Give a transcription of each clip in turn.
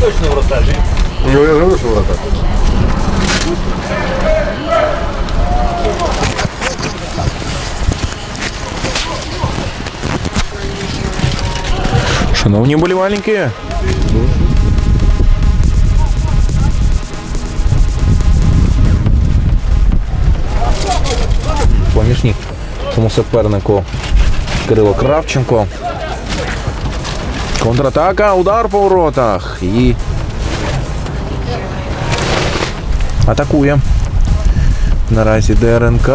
Точно врата же. Ну, я говорю, что врата. Шановні болівальники, Помічник цьому супернику Кирило Кравченко. Контратака, удар по воротах. І атакує. Наразі ДРНК.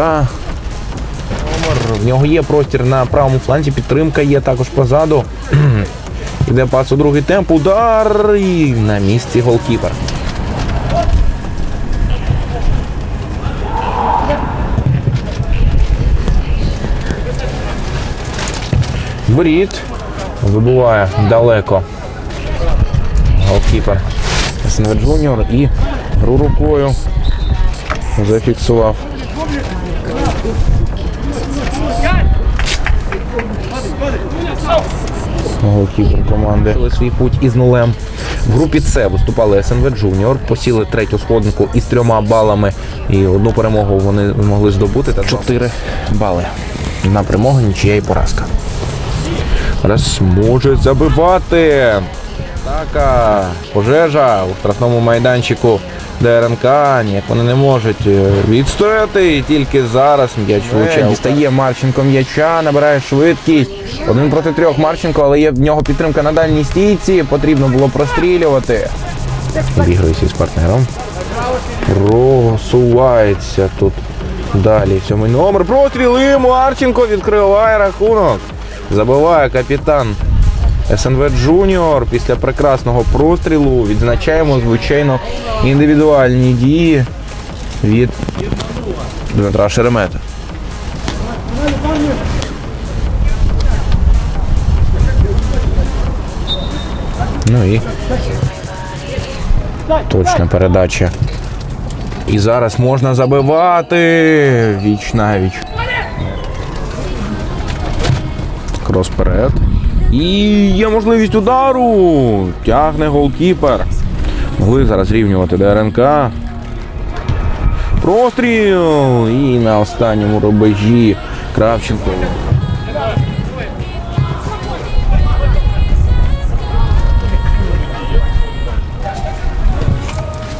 В нього є простір на правому фланзі, підтримка є також позаду. Іде пас у другий темп, удар і на місці голкіпер. Воріт. Вибуває далеко. Голкіпер СНВ Джуніор і гру рукою зафіксував. Голкіпер команди. Свій путь із нулем. В групі С виступали СНВ Джуніор, посіли третю сходинку із трьома балами. І одну перемогу вони змогли здобути. Та чотири бали. На перемогу нічия і поразка. Зараз може забивати. Атака, пожежа у штрафному майданчику ДРНК. Ні, вони не можуть е, відстояти. І тільки зараз м'яч влучає. Дістає Марченко м'яча, набирає швидкість. Один проти трьох Марченко, але є в нього підтримка на дальній стійці. Потрібно було прострілювати. Обігрується із партнером. Просувається тут. Далі сьомий номер. Простріли. Марченко відкриває рахунок. Забиває капітан СНВ Джуніор після прекрасного прострілу. Відзначаємо, звичайно, індивідуальні дії від Дмитра Шеремета. Ну і точна передача. І зараз можна забивати віч на Крос вперед. І є можливість удару. Тягне голкіпер. Могли зараз рівнювати ДРНК. Простріл. І на останньому рубежі Кравченко.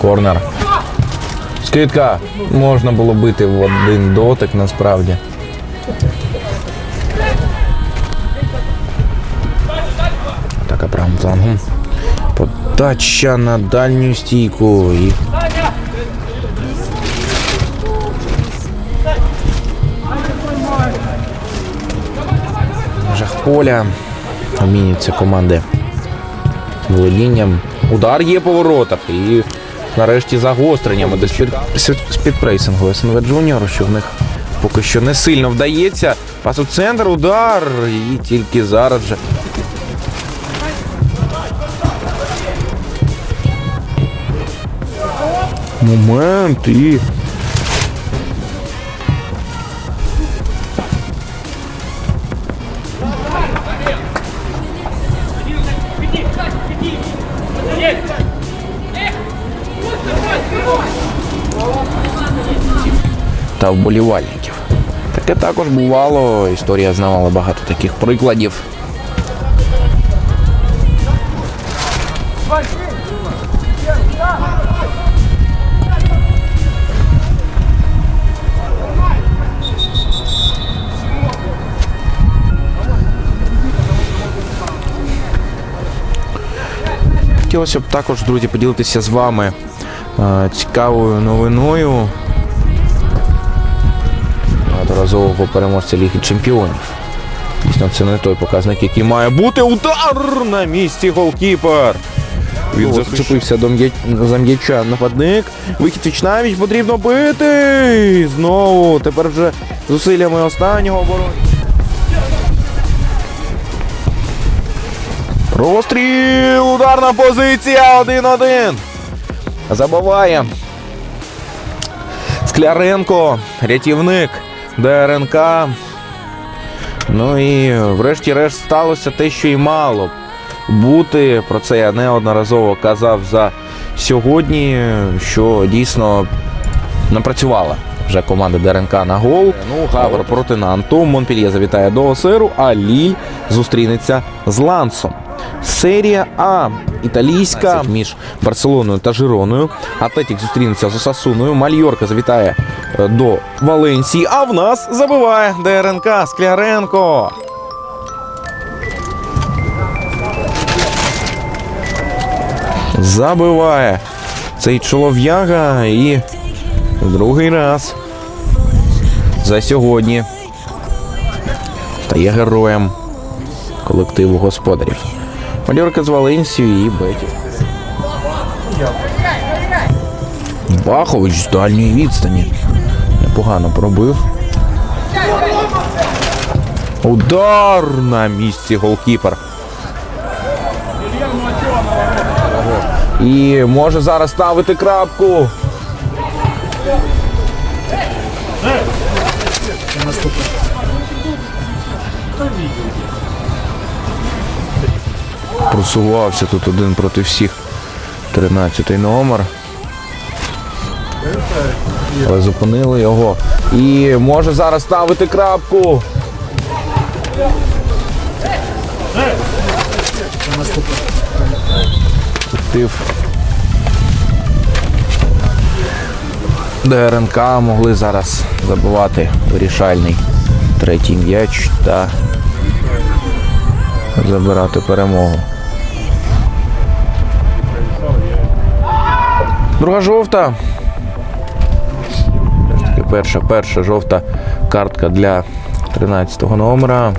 Корнер. Скидка. Можна було бити в один дотик насправді. Атака. Подача на дальню стійку. І... Жах поля. Обмінюються команди володінням. Удар є по воротах. І нарешті спід... спід- спідпрейсингу СНВ Джуніор, що в них поки що не сильно вдається. Пас у центр, удар. І тільки зараз же момент і. Та вболівальників. Таке також бувало. Історія знавала багато таких прикладів. Хотілося б також, друзі, поділитися з вами е, цікавою новиною багаторазового переможця Ліги Чемпіонів. Дійсно, це не той показник, який має бути. Удар на місці голкіпер. Він зачепився до за м'яча нападник. Вихід Вічнавіч потрібно бити. І Знову. Тепер вже зусиллями останнього оборони. Простріл! Ударна позиція 1-1. Забиває. Скляренко, рятівник ДРНК. Ну і врешті-решт сталося те, що й мало бути. Про це я неодноразово казав за сьогодні, що дійсно напрацювала вже команда ДРНК на гол. Ну, Гавр проти Нанту. Монпельє завітає до Осиру, а Ліль зустрінеться з Лансом. Серія А італійська між Барселоною та Жироною. Атлетік зустрінеться з Осасуною. Мальорка завітає е, до Валенсії. А в нас забиває ДРНК Скляренко. Забиває цей чолов'яга і другий раз за сьогодні стає героєм колективу господарів. Мальорка з Валенсією і Бетів. Бахович з дальньої відстані. Непогано пробив. Удар на місці голкіпер. І може зараз ставити крапку. Просувався тут один проти всіх. 13-й номер. Але зупинили його. І може зараз ставити крапку. Колектив ДРНК могли зараз забивати вирішальний третій м'яч та забирати перемогу. Друга жовта. Перша, перша жовта картка для 13-го номера.